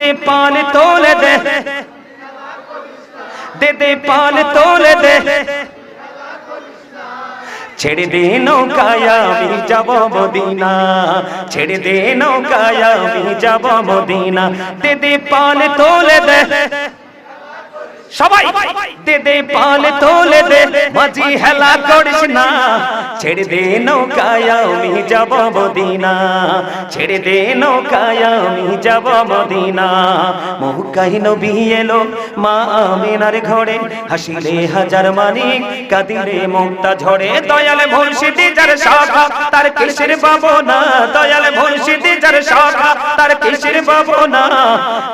দে পাল তোলে দে। দে দে পাল তোলে দে। ছেড়ে দে নৌকায় আমি যাব মদিনা। ছেড়ে দে নৌকায় আমি যাব মদিনা। দে দে পাল তোলে দে। সবাই দে দে পাল তোলে দে মাঝি হেলা করিস না। ছেড়ে দে নৌকায় আমি যাব মদিনা। ছেড়ে দে নৌকায় আমি যাব মদিনা। মহুকাই নবী এলো মা আমিনার ঘরে। হাসিলে হাজার মানিক কাদিরে মুক্তা ঝরে। দয়াল মুর্শিদি যার শাখা তার কিসের পাবো না দয়াল মুর্শিদি যার সখা তার কিসের ভাবনা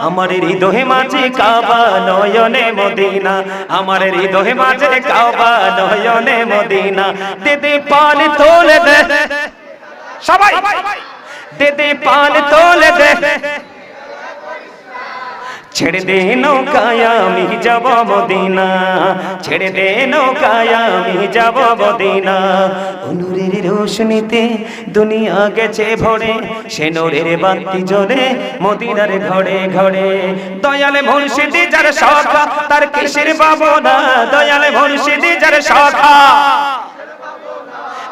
আমার হৃদয়ে মাঝে কাবা নয়নে মদিনা। আমার হৃদয়ে মাঝে কাবা নয়নে মদিনা। দিদি পাল তোলে দে। সবাই। দিদি পাল তোলে দে। ছেড়ে দে নৌকায় আমি যাব মদিনা। ছেড়ে দে নৌকায় আমি যাব মদিনা। অনুরের রোশনীতে দুনিয়া গেছে ভরে। সে নোরের বাতি জ্বলে মদিনার ঘরে ঘরে। দয়ালে মুর্শিদি যার শাখা তার কিসের বাবনা দয়ালে মুর্শিদি যার শাখা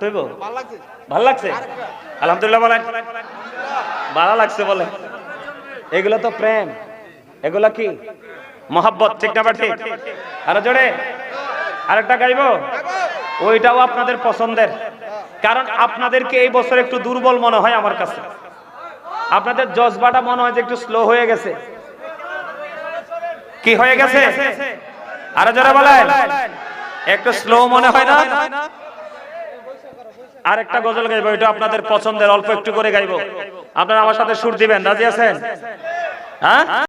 আর তুইব ভালো লাগছে? আলহামদুলিল্লাহ বলেন। ভালো লাগছে বলে এগুলো তো প্রেম। এগুলো কি? মহাব্বত ঠিক না আরও জোরে। আরেকটা গাইবো? ওইটাও আপনাদের পছন্দের। কারণ আপনাদেরকে এই বছর একটু দুর্বল মনে হয় আমার কাছে। আপনাদের জজবাটা মনে হয় যে একটু স্লো হয়ে গেছে। কি হয়ে গেছে? আরও জোরে বলেন। একটু স্লো মনে হয় না? আরেকটা গজল গাইবো, এটা আপনাদের পছন্দের, অল্প একটু করে গাইবো। আপনারা আমার সাথে সুর দিবেন, রাজি আছেন? হ্যাঁ?